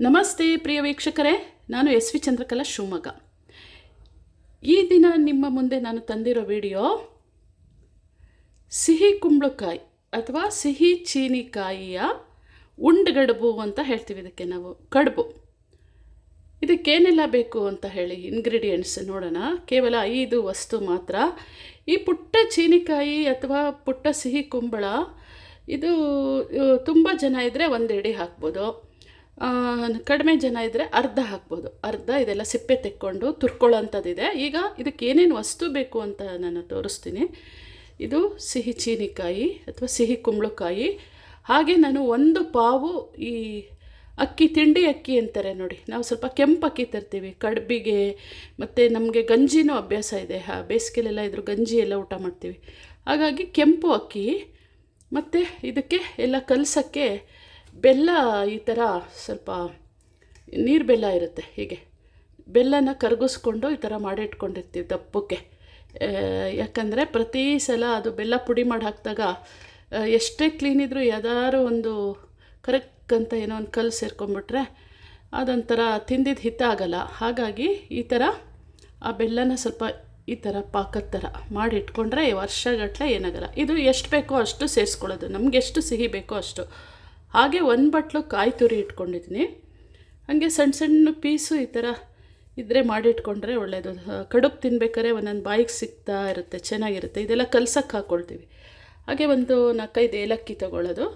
ನಮಸ್ತೆ ಪ್ರಿಯ ವೀಕ್ಷಕರೇ, ನಾನು ಎಸ್ ವಿ ಚಂದ್ರಕಲಾ ಶಿವಮೊಗ್ಗ. ಈ ದಿನ ನಿಮ್ಮ ಮುಂದೆ ನಾನು ತಂದಿರೋ ವಿಡಿಯೋ, ಸಿಹಿ ಕುಂಬಳಕಾಯಿ ಅಥವಾ ಸಿಹಿ ಚೀನಿಕಾಯಿಯ ಉಂಡುಗಡುಬು ಅಂತ ಹೇಳ್ತೀವಿ ಇದಕ್ಕೆ ನಾವು, ಕಡುಬು. ಇದಕ್ಕೇನೆಲ್ಲ ಬೇಕು ಅಂತ ಹೇಳಿ ಇಂಗ್ರೀಡಿಯೆಂಟ್ಸ್ ನೋಡೋಣ. ಕೇವಲ ಐದು ವಸ್ತು ಮಾತ್ರ. ಈ ಪುಟ್ಟ ಚೀನಿಕಾಯಿ ಅಥವಾ ಪುಟ್ಟ ಸಿಹಿ ಕುಂಬಳ, ಇದು ತುಂಬ ಜನ ಇದ್ದರೆ ಒಂದು ಎಡೆ ಹಾಕ್ಬೋದು. ಕಡಿಮೆ ಜನ ಇದ್ದರೆ ಅರ್ಧ ಹಾಕ್ಬೋದು. ಅರ್ಧ ಇದೆಲ್ಲ ಸಿಪ್ಪೆ ತೆಕ್ಕೊಂಡು ತುರ್ಕೊಳ್ಳೋಂಥದ್ದಿದೆ. ಈಗ ಇದಕ್ಕೆ ಏನೇನು ವಸ್ತು ಬೇಕು ಅಂತ ನಾನು ತೋರಿಸ್ತೀನಿ. ಇದು ಸಿಹಿ ಚೀನಿಕಾಯಿ ಅಥವಾ ಸಿಹಿ ಕುಂಬಳಕಾಯಿ. ಹಾಗೆ ನಾನು ಒಂದು ಪಾವು ಈ ಅಕ್ಕಿ, ತಿಂಡಿ ಅಕ್ಕಿ ಅಂತಾರೆ ನೋಡಿ. ನಾವು ಸ್ವಲ್ಪ ಕೆಂಪು ಅಕ್ಕಿ ತರ್ತೀವಿ. ಕಡ್ಬಿಗೆ ಮತ್ತು ನಮಗೆ ಗಂಜಿನೂ ಅಭ್ಯಾಸ ಇದೆ. ಹಾ, ಬೇಸಿಗೆಲೆಲ್ಲ ಇದ್ರ ಗಂಜಿ ಎಲ್ಲ ಊಟ ಮಾಡ್ತೀವಿ. ಹಾಗಾಗಿ ಕೆಂಪು ಅಕ್ಕಿ. ಮತ್ತು ಇದಕ್ಕೆ ಎಲ್ಲ ಕಲಸೋಕ್ಕೆ ಬೆಲ್ಲ ಈ ಥರ ಸ್ವಲ್ಪ ನೀರು ಬೆಲ್ಲ ಇರುತ್ತೆ ಹೀಗೆ. ಬೆಲ್ಲನ ಕರಗಿಸ್ಕೊಂಡು ಈ ಥರ ಮಾಡಿಟ್ಕೊಂಡಿರ್ತೀವಿ ದಪ್ಪಕ್ಕೆ. ಯಾಕಂದರೆ ಪ್ರತಿ ಸಲ ಅದು ಬೆಲ್ಲ ಪುಡಿ ಮಾಡಿ ಹಾಕಿದಾಗ ಎಷ್ಟೇ ಕ್ಲೀನ್ ಇದ್ದರೂ ಯಾವ್ದಾದ್ರು ಒಂದು ಕರೆಕ್ಟ್ ಅಂತ ಏನೋ ಒಂದು ಕಲ್ಲು ಸೇರ್ಕೊಂಬಿಟ್ರೆ ಅದೊಂಥರ ತಿಂದಿದ್ದು ಹಿತ ಆಗಲ್ಲ. ಹಾಗಾಗಿ ಈ ಥರ ಆ ಬೆಲ್ಲನ ಸ್ವಲ್ಪ ಈ ಥರ ಪಾಕದ ಥರ ಮಾಡಿ ಇಟ್ಕೊಂಡ್ರೆ ವರ್ಷಗಟ್ಟಲೆ ಏನಾಗಲ್ಲ. ಇದು ಎಷ್ಟು ಬೇಕೋ ಅಷ್ಟು ಸೇರಿಸ್ಕೊಳ್ಳೋದು. ನಮಗೆಷ್ಟು ಸಿಹಿ ಬೇಕೋ ಅಷ್ಟು. ಹಾಗೆ ಒಂದು ಬಟ್ಲು ಕಾಯಿ ತುರಿ ಇಟ್ಕೊಂಡಿದ್ದೀನಿ. ಹಾಗೆ ಸಣ್ಣ ಸಣ್ಣ ಪೀಸು ಈ ಥರ ಇದ್ದರೆ ಮಾಡಿಟ್ಕೊಂಡ್ರೆ ಒಳ್ಳೆಯದು ಕಡುಬು ತಿನ್ಬೇಕಾದ್ರೆ ಒಂದೊಂದು ಬಾಯಿಗೆ ಸಿಗ್ತಾ ಇರುತ್ತೆ, ಚೆನ್ನಾಗಿರುತ್ತೆ. ಇದೆಲ್ಲ ಕಲ್ಸಕ್ಕೆ ಹಾಕ್ಕೊಳ್ತೀವಿ ಹಾಗೆ ಒಂದು ನಾಲ್ಕೈದು ಏಲಕ್ಕಿ ತಗೊಳ್ಳೋದು.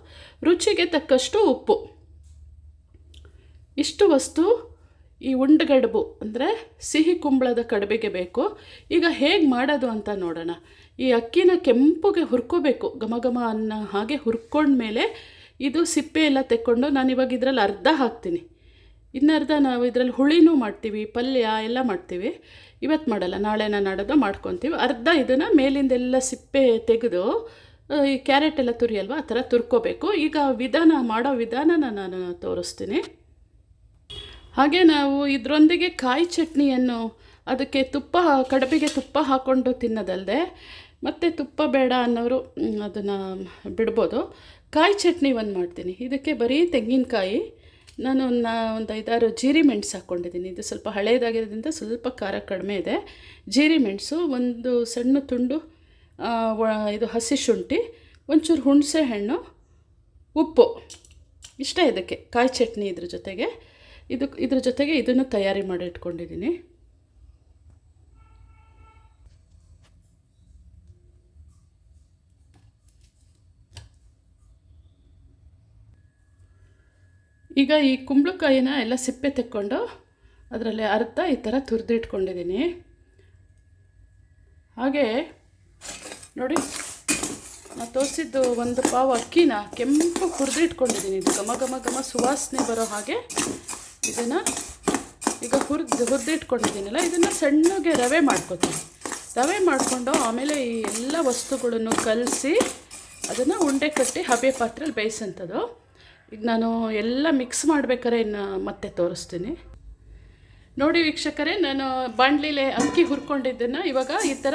ರುಚಿಗೆ ತಕ್ಕಷ್ಟು ಉಪ್ಪು. ಇಷ್ಟು ವಸ್ತು ಈ ಉಂಡುಗಡುಬು, ಅಂದರೆ ಸಿಹಿ ಕುಂಬಳದ ಕಡುಬಿಗೆ ಬೇಕು. ಈಗ ಹೇಗೆ ಮಾಡೋದು ಅಂತ ನೋಡೋಣ. ಈ ಅಕ್ಕಿನ ಕೆಂಪುಗೆ ಹುರ್ಕೋಬೇಕು. ಘಮ ಘಮ ಅನ್ನ ಹಾಗೆ ಹುರ್ಕೊಂಡ್ಮೇಲೆ ಇದು ಸಿಪ್ಪೆ ಎಲ್ಲ ತೆಕ್ಕೊಂಡು ನಾನು ಇವಾಗ ಇದರಲ್ಲಿ ಅರ್ಧ ಹಾಕ್ತೀನಿ. ಇನ್ನರ್ಧ ನಾವು ಇದರಲ್ಲಿ ಹುಳಿನೂ ಮಾಡ್ತೀವಿ, ಪಲ್ಯ ಎಲ್ಲ ಮಾಡ್ತೀವಿ. ಇವತ್ತು ಮಾಡಲ್ಲ ನಾಳೆ ನಾನು ನಾಡೋದು ಮಾಡ್ಕೊತೀವಿ. ಅರ್ಧ ಇದನ್ನು ಮೇಲಿಂದೆಲ್ಲ ಸಿಪ್ಪೆ ತೆಗೆದು ಈ ಕ್ಯಾರೆಟ್ ಎಲ್ಲ ತುರಿಯಲ್ವ ಆ ಥರ ತುರ್ಕೋಬೇಕು. ಈಗ ವಿಧಾನ, ಮಾಡೋ ವಿಧಾನನ ನಾನು ತೋರಿಸ್ತೀನಿ. ಹಾಗೆ ನಾವು ಇದರೊಂದಿಗೆ ಕಾಯಿ ಚಟ್ನಿಯನ್ನು, ಅದಕ್ಕೆ ತುಪ್ಪ, ಕಡಬಿಗೆ ತುಪ್ಪ ಹಾಕ್ಕೊಂಡು ತಿನ್ನೋದಲ್ಲದೆ ಮತ್ತು ತುಪ್ಪ ಬೇಡ ಅನ್ನೋರು ಅದನ್ನು ಬಿಡ್ಬೋದು. ಕಾಯಿ ಚಟ್ನಿ ಒಂದು ಮಾಡ್ತೀನಿ. ಇದಕ್ಕೆ ಬರೀ ತೆಂಗಿನಕಾಯಿ, ನಾನು ಒಂದು ಒಂದು ಐದಾರು ಜೀರಿ ಮೆಣಸು ಹಾಕ್ಕೊಂಡಿದ್ದೀನಿ ಇದು ಸ್ವಲ್ಪ ಹಳೇದಾಗಿರೋದ್ರಿಂದ ಸ್ವಲ್ಪ ಖಾರ ಕಡಿಮೆ ಇದೆ. ಜೀರಿ ಮೆಣಸು, ಒಂದು ಸಣ್ಣ ತುಂಡು ಇದು ಹಸಿ ಶುಂಠಿ, ಒಂಚೂರು ಹುಣಸೆ ಹಣ್ಣು, ಉಪ್ಪು. ಇಷ್ಟ ಇದಕ್ಕೆ ಕಾಯಿ ಚಟ್ನಿ ಇದ್ರ ಜೊತೆಗೆ. ಇದು ಇದ್ರ ಜೊತೆಗೆ ಇದನ್ನು ತಯಾರಿ ಮಾಡಿ ಇಟ್ಕೊಂಡಿದ್ದೀನಿ. ಈಗ ಈ ಕುಂಬಳಕಾಯಿನ ಎಲ್ಲ ಸಿಪ್ಪೆ ತೆಕ್ಕೊಂಡು ಅದರಲ್ಲಿ ಅರ್ಧ ಈ ಥರ ತುರಿದಿಟ್ಕೊಂಡಿದ್ದೀನಿ. ಹಾಗೆ ನೋಡಿ, ನಾನು ತೋರಿಸಿದ್ದು ಒಂದು ಪಾವು ಅಕ್ಕಿನ ಕೆಂಪು ಹುರಿದಿಟ್ಕೊಂಡಿದ್ದೀನಿ. ಇದು ಘಮ ಘಮ ಘಮ ಸುವಾಸನೆ ಬರೋ ಹಾಗೆ ಇದನ್ನು ಈಗ ಹುರಿದು ಹುರಿದಿಟ್ಕೊಂಡಿದ್ದೀನಲ್ಲ, ಇದನ್ನು ಸಣ್ಣಗೆ ರವೆ ಮಾಡ್ಕೊತೀನಿ. ರವೆ ಮಾಡಿಕೊಂಡು ಆಮೇಲೆ ಈ ಎಲ್ಲ ವಸ್ತುಗಳನ್ನು ಕಲಸಿ ಅದನ್ನು ಉಂಡೆ ಕಟ್ಟಿ ಹಬೆ ಪಾತ್ರೆಯಲ್ಲಿ ಬೇಯಿಸೋಂಥದ್ದು. ಈಗ ನಾನು ಎಲ್ಲ ಮಿಕ್ಸ್ ಮಾಡ್ಬೇಕಾದ್ರೆ ಇನ್ನು ಮತ್ತೆ ತೋರಿಸ್ತೀನಿ. ನೋಡಿ ವೀಕ್ಷಕರೇ, ನಾನು ಬಾಣಲಿಲೆ ಅಕ್ಕಿ ಹುರ್ಕೊಂಡಿದ್ದನ್ನು ಇವಾಗ ಈ ಥರ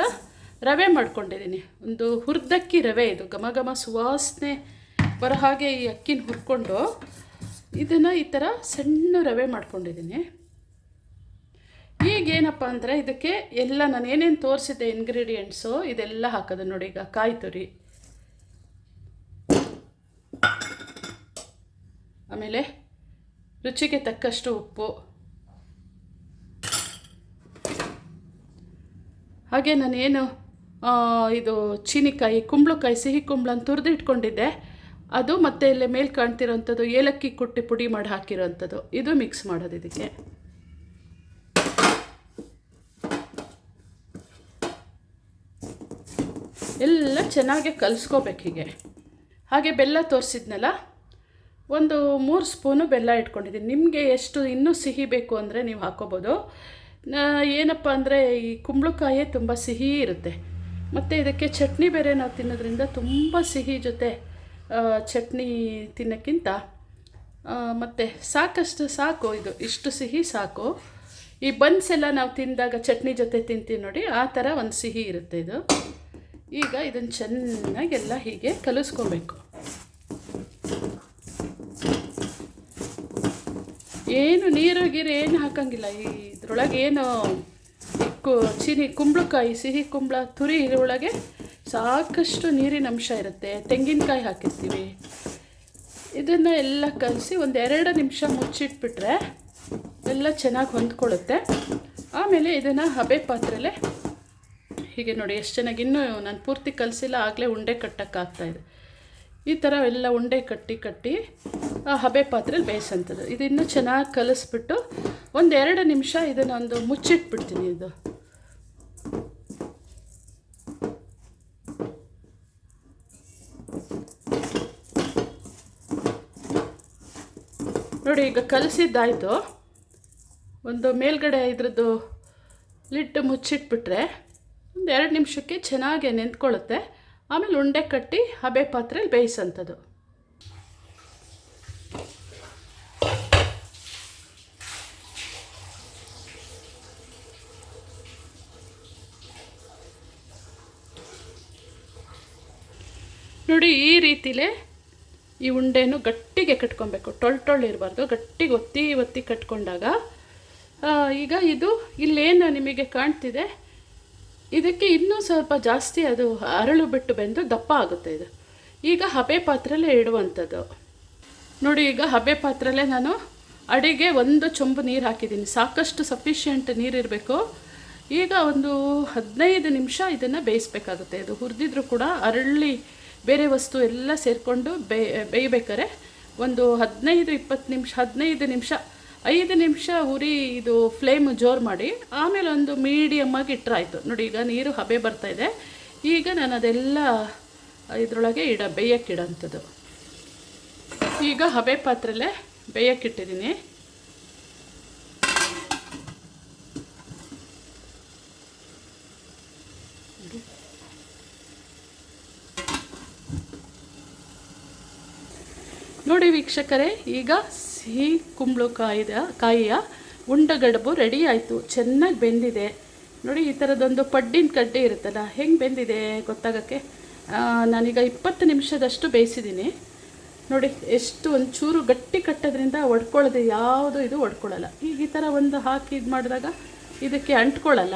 ರವೆ ಮಾಡ್ಕೊಂಡಿದ್ದೀನಿ. ಒಂದು ಹುರ್ದಕ್ಕಿ ರವೆ ಇದು, ಘಮ ಘಮ ಸುವಾಸನೆ ಬರೋ ಹಾಗೆ ಈ ಅಕ್ಕಿನ ಹುರ್ಕೊಂಡು ಇದನ್ನು ಈ ಥರ ಸಣ್ಣ ರವೆ ಮಾಡ್ಕೊಂಡಿದ್ದೀನಿ. ಈಗೇನಪ್ಪ ಅಂದರೆ ಇದಕ್ಕೆ ಎಲ್ಲ ನಾನು ಏನೇನು ತೋರಿಸಿದ್ದೆ ಇಂಗ್ರೀಡಿಯೆಂಟ್ಸು ಇದೆಲ್ಲ ಹಾಕೋದು ನೋಡಿ, ಈಗ ಕಾಯಿ ತುರಿ. ಆಮೇಲೆ ರುಚಿಗೆ ತಕ್ಕಷ್ಟು ಉಪ್ಪು. ಹಾಗೆ ನಾನೇನು ಇದು ಚೀನಿಕಾಯಿ, ಕುಂಬಳಕಾಯಿ, ಸಿಹಿ ಕುಂಬಳನ ತುರಿದು ಇಟ್ಕೊಂಡಿದ್ದೆ ಅದು ಮತ್ತೆ ಇಲ್ಲೇ ಮೇಲೆ ಕಾಣ್ತಿರೋಂಥದ್ದು ಏಲಕ್ಕಿ ಕುಟ್ಟಿ ಪುಡಿ ಮಾಡಿ ಹಾಕಿರೋಂಥದ್ದು. ಇದು ಮಿಕ್ಸ್ ಮಾಡೋದು ಇದಕ್ಕೆ. ಎಲ್ಲ ಚೆನ್ನಾಗಿ ಕಲಿಸ್ಕೋಬೇಕು ಹೀಗೆ. ಹಾಗೆ ಬೆಲ್ಲ ತೋರಿಸಿದ್ನಲ್ಲ ಒಂದು ಮೂರು ಸ್ಪೂನು ಬೆಲ್ಲ ಇಟ್ಕೊಂಡಿದ್ದೀನಿ. ನಿಮಗೆ ಎಷ್ಟು ಇನ್ನೂ ಸಿಹಿ ಬೇಕು ಅಂದರೆ ನೀವು ಹಾಕೋಬೋದು. ನಾ- ಏನಪ್ಪ ಅಂದರೆ ಈ ಕುಂಬಳಕಾಯೇ ತುಂಬ ಸಿಹಿ ಇರುತ್ತೆ. ಮತ್ತು ಇದಕ್ಕೆ ಚಟ್ನಿ ಬೇರೆ ನಾವು ತಿನ್ನೋದ್ರಿಂದ ತುಂಬ ಸಿಹಿ ಜೊತೆ ಚಟ್ನಿ ತಿನ್ನೋಕ್ಕಿಂತ ಮತ್ತು ಸಾಕಷ್ಟು ಸಾಕು ಇದು, ಇಷ್ಟು ಸಿಹಿ ಸಾಕು. ಈ ಬನ್ಸ್ ಎಲ್ಲ ನಾವು ತಿಂದಾಗ ಚಟ್ನಿ ಜೊತೆ ತಿಂತೀವಿ ನೋಡಿ, ಆ ಥರ ಒಂದು ಸಿಹಿ ಇರುತ್ತೆ ಇದು. ಈಗ ಇದನ್ನು ಚೆನ್ನಾಗೆಲ್ಲ ಹೀಗೆ ಕಲಿಸ್ಕೊಬೇಕು. ಏನು ನೀರು ಗೀರು ಏನು ಹಾಕಂಗಿಲ್ಲ. ಈ ಇದ್ರೊಳಗೆ ಏನು ಕು ಚೀನಿ ಕುಂಬಳಕಾಯಿ, ಸಿಹಿ ಕುಂಬಳ, ತುರಿ ಇದ್ರೊಳಗೆ ಸಾಕಷ್ಟು ನೀರಿನ ಅಂಶ ಇರುತ್ತೆ. ತೆಂಗಿನಕಾಯಿ ಹಾಕಿರ್ತೀವಿ. ಇದನ್ನು ಎಲ್ಲ ಕಲಸಿ ಒಂದು ಎರಡು ನಿಮಿಷ ಮುಚ್ಚಿಟ್ಬಿಟ್ರೆ ಎಲ್ಲ ಚೆನ್ನಾಗಿ ಹೊಂದ್ಕೊಳ್ಳುತ್ತೆ. ಆಮೇಲೆ ಇದನ್ನು ಹಬೆ ಪಾತ್ರೆಲೆ ಹೀಗೆ ನೋಡಿ, ಎಷ್ಟು ಚೆನ್ನಾಗಿ ಇನ್ನೂ ನಾನು ಪೂರ್ತಿ ಕಲಸಿಲ್ಲ, ಆಗಲೇ ಉಂಡೆ ಕಟ್ಟೋಕ್ಕಾಗ್ತಾಯಿದೆ ಈ ಥರ ಎಲ್ಲ ಉಂಡೆ ಕಟ್ಟಿ ಕಟ್ಟಿ ಆ ಹಬೆ ಪಾತ್ರೆಲಿ ಬೇಯಿಸೋಂಥದ್ದು ಇದು ಇನ್ನೂ ಚೆನ್ನಾಗಿ ಕಲಿಸ್ಬಿಟ್ಟು ಒಂದು ಎರಡು ನಿಮಿಷ ಇದನ್ನೊಂದು ಮುಚ್ಚಿಟ್ಬಿಡ್ತೀನಿ ಇದು. ನೋಡಿ, ಈಗ ಕಲಸಿದ್ದಾಯಿತು. ಒಂದು ಮೇಲ್ಗಡೆ ಇದ್ರದ್ದು ಲಿಡ್ ಮುಚ್ಚಿಟ್ಬಿಟ್ರೆ ಒಂದು ಎರಡು ನಿಮಿಷಕ್ಕೆ ಚೆನ್ನಾಗಿ ನೆಂದ್ಕೊಳ್ಳುತ್ತೆ. ಆಮೇಲೆ ಉಂಡೆ ಕಟ್ಟಿ ಹಬೆ ಪಾತ್ರೆಲಿ ಬೇಯಿಸಂಥದ್ದು ಈ ರೀತಿಲೇ ಈ ಉಂಡೆನೂ ಗಟ್ಟಿಗೆ ಕಟ್ಕೊಬೇಕು. ಟೊಳ್ ಟೊಳ್ಳು ಇರಬಾರ್ದು. ಗಟ್ಟಿಗೆ ಒತ್ತಿ ಒತ್ತಿ ಕಟ್ಕೊಂಡಾಗ ಈಗ ಇದು ಇಲ್ಲೇನು ನಿಮಗೆ ಕಾಣ್ತಿದೆ. ಇದಕ್ಕೆ ಇನ್ನೂ ಸ್ವಲ್ಪ ಜಾಸ್ತಿ ಅದು ಅರಳು ಬಿಟ್ಟು ಬೆಂದು ದಪ್ಪ ಆಗುತ್ತೆ ಇದು. ಈಗ ಹಬೆ ಪಾತ್ರೆಲೆ ಇಡುವಂಥದ್ದು. ನೋಡಿ, ಈಗ ಹಬೆ ಪಾತ್ರೆಲೆ ನಾನು ಅಡಿಗೆ ಒಂದು ಚೊಂಬು ನೀರು ಹಾಕಿದ್ದೀನಿ. ಸಾಕಷ್ಟು ಸಫಿಷಿಯೆಂಟ್ ನೀರಿರಬೇಕು ಈಗ ಒಂದು ಹದಿನೈದು ನಿಮಿಷ ಇದನ್ನು ಬೇಯಿಸ್ಬೇಕಾಗುತ್ತೆ. ಇದು ಹುರಿದಿದ್ರು ಕೂಡ ಅರಳಿ ಬೇರೆ ವಸ್ತು ಎಲ್ಲ ಸೇರಿಕೊಂಡು ಬೇಯ್ ಬೇಯಬೇಕಾರೆ ಒಂದು ಹದಿನೈದು ಇಪ್ಪತ್ತು ನಿಮಿಷ, ಹದಿನೈದು ನಿಮಿಷ, ಐದು ನಿಮಿಷ ಉರಿ ಇದು ಫ್ಲೇಮ್ ಜೋರು ಮಾಡಿ, ಆಮೇಲೆ ಒಂದು ಮೀಡಿಯಮ್ ಆಗಿ ಇಟ್ಟರಾಯ್ತು ನೋಡಿ, ಈಗ ನೀರು ಹಬೆ ಇದೆ. ಈಗ ನಾನು ಅದೆಲ್ಲ ಇದರೊಳಗೆ ಇಡ ಬೇಯಕ್ಕಿಡೋಂಥದ್ದು ಈಗ ಹಬೆ ಪಾತ್ರೆಲೆ ಬೇಯಕ್ಕಿಟ್ಟಿದ್ದೀನಿ ನೋಡಿ ವೀಕ್ಷಕರೇ, ಈಗ ಸಿಹಿ ಕುಂಬಳಕಾಯಿದ ಕಾಯಿಯ ಉಂಡಗಡಬು ರೆಡಿ ಆಯಿತು. ಚೆನ್ನಾಗಿ ಬೆಂದಿದೆ. ನೋಡಿ, ಈ ಥರದೊಂದು ಪಡ್ಡಿನ ಕಡ್ಡಿ ಇರುತ್ತಲ್ಲ, ಹೆಂಗೆ ಬೆಂದಿದೆ ಗೊತ್ತಾಗೋಕ್ಕೆ? ನಾನೀಗ ಇಪ್ಪತ್ತು ನಿಮಿಷದಷ್ಟು ಬೇಯಿಸಿದ್ದೀನಿ ನೋಡಿ, ಎಷ್ಟು ಒಂಚೂರು ಗಟ್ಟಿ ಕಟ್ಟೋದ್ರಿಂದ ಒಡ್ಕೊಳ್ಳೋದು ಯಾವುದು ಇದು ಒಡ್ಕೊಳ್ಳಲ್ಲ. ಈಗ ಈ ಥರ ಒಂದು ಹಾಕಿ ಇದು ಮಾಡಿದಾಗ ಇದಕ್ಕೆ ಅಂಟ್ಕೊಳ್ಳಲ್ಲ.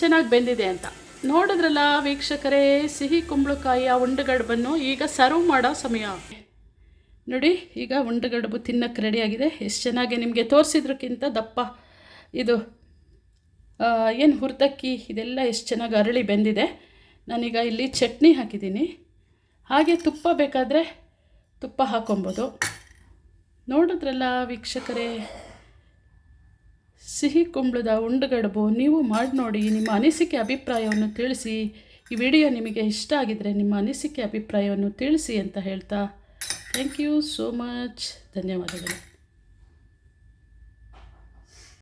ಚೆನ್ನಾಗಿ ಬೆಂದಿದೆ ಅಂತ. ನೋಡಿದ್ರಲ್ಲ ವೀಕ್ಷಕರೇ, ಸಿಹಿ ಕುಂಬಳಕಾಯಿಯ ಉಂಡಗಡುಬನ್ನು ಈಗ ಸರ್ವ್ ಮಾಡೋ ಸಮಯ. ನೋಡಿ, ಈಗ ಉಂಡೆಗಡುಬು ತಿನ್ನಕ್ಕೆ ರೆಡಿಯಾಗಿದೆ ಎಷ್ಟು ಚೆನ್ನಾಗಿ ನಿಮಗೆ ತೋರಿಸಿದ್ರಕ್ಕಿಂತ ದಪ್ಪ. ಇದು ಏನು ಹುರಿದಕ್ಕಿ, ಇದೆಲ್ಲ ಎಷ್ಟು ಚೆನ್ನಾಗಿ ಅರಳಿ ಬೆಂದಿದೆ. ನಾನೀಗ ಇಲ್ಲಿ ಚಟ್ನಿ ಹಾಕಿದ್ದೀನಿ. ಹಾಗೆ ತುಪ್ಪ ಬೇಕಾದರೆ ತುಪ್ಪ ಹಾಕೊಬೋದು. ನೋಡಿದ್ರಲ್ಲ ವೀಕ್ಷಕರೇ, ಸಿಹಿ ಕುಂಬಳದ ಉಂಡುಗಡುಬು ನೀವು ಮಾಡಿ ನೋಡಿ ನಿಮ್ಮ ಅನಿಸಿಕೆ ಅಭಿಪ್ರಾಯವನ್ನು ತಿಳಿಸಿ. ಈ ವಿಡಿಯೋ ನಿಮಗೆ ಇಷ್ಟ ಆಗಿದರೆ ನಿಮ್ಮ ಅನಿಸಿಕೆ ಅಭಿಪ್ರಾಯವನ್ನು ತಿಳಿಸಿ ಅಂತ ಹೇಳ್ತಾ ಥ್ಯಾಂಕ್ ಯು ಸೋ ಮಚ್ ಧನ್ಯವಾದಗಳು